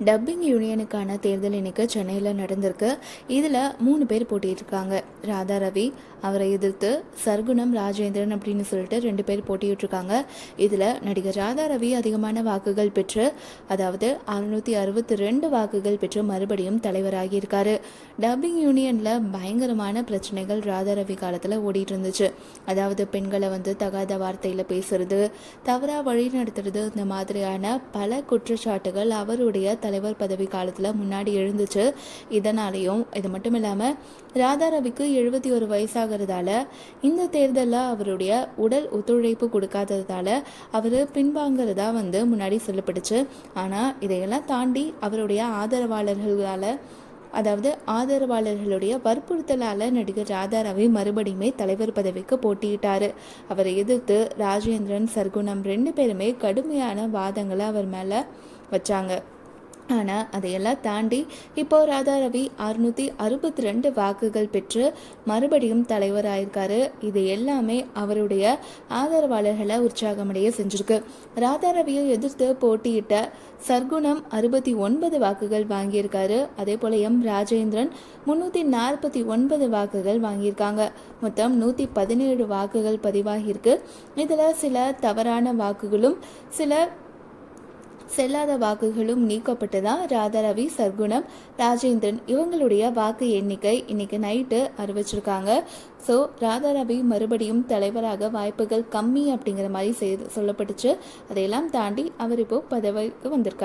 Dubbing யூனியனுக்கான தேர்தல் இன்னைக்கு சென்னையில் நடந்திருக்கு. இதில் மூணு பேர் போட்டியிட்டிருக்காங்க. ராதா ரவி அவரை எதிர்த்து சர்க்குணம் ராஜேந்திரன் அப்படின்னு சொல்லிட்டு ரெண்டு பேர் போட்டியிட்டிருக்காங்க. இதில் நடிகர் ராதா ரவி அதிகமான வாக்குகள் பெற்று அதாவது அறுநூற்றி அறுபத்தி ரெண்டு வாக்குகள் பெற்று மறுபடியும் தலைவராகியிருக்காரு டப்பிங் யூனியனில் பயங்கரமான பிரச்சனைகள் ராதா ரவி காலத்தில் ஓடிட்டு இருந்துச்சு அதாவது பெண்களை வந்து தகாத வார்த்தையில் பேசுறது தவறாக வழி நடத்துறது இந்த மாதிரியான பல குற்றச்சாட்டுகள் அவருடைய தலைவர் பதவி காலத்தில் முன்னாடி எழுந்துச்சு. இதனாலேயும் இது மட்டும் இல்லாமல் ராதா ரவிக்கு எழுபத்தி ஒரு வயசாகிறதால இந்த தேர்தலில் அவருடைய உடல் ஒத்துழைப்பு கொடுக்காததால அவர் பின்வாங்கிறதா வந்து முன்னாடி சொல்லப்பட்டுச்சு. ஆனால் இதையெல்லாம் தாண்டி அவருடைய ஆதரவாளர்களால் அதாவது ஆதரவாளர்களுடைய வற்புறுத்தலால் நடிகர் ராதா ரவி மறுபடியுமே தலைவர் பதவிக்கு போட்டியிட்டார். அவரை எதிர்த்து ராஜேந்திரன் சர்க்குணம் ரெண்டு பேருமே கடுமையான வாதங்களை அவர் மேலே வச்சாங்க. ஆனால் அதையெல்லாம் தாண்டி இப்போ ராதா ரவி அறுநூற்றி அறுபத்தி ரெண்டு வாக்குகள் பெற்று மறுபடியும் தலைவராயிருக்காரு. இது எல்லாமே அவருடைய ஆதரவாளர்களை உற்சாகமடைய செஞ்சிருக்கு. ராதா ரவியை எதிர்த்து போட்டியிட்ட சர்க்குணம் அறுபத்தி ஒன்பது வாக்குகள் வாங்கியிருக்காரு. அதே போல எம் ராஜேந்திரன் முந்நூற்றி நாற்பத்தி ஒன்பது வாக்குகள் வாங்கியிருக்காங்க. மொத்தம் நூற்றி பதினேழு வாக்குகள் பதிவாகியிருக்கு. இதில் சில தவறான வாக்குகளும் சில செல்லாத வாக்குகளும் நீக்கப்பட்டதா? ராதாரவி சர்க்குணம் ராஜேந்திரன் இவங்களுடைய வாக்கு எண்ணிக்கை இன்னைக்கு நைட்டு அறிவிச்சிருக்காங்க. ஸோ ராதாரவி மறுபடியும் தலைவராக வாய்ப்புகள் கம்மி அப்படிங்கிற மாதிரி செய்து சொல்லப்பட்டுச்சு. அதையெல்லாம் தாண்டி அவர் இப்போ பதவிக்கு வந்திருக்கார்.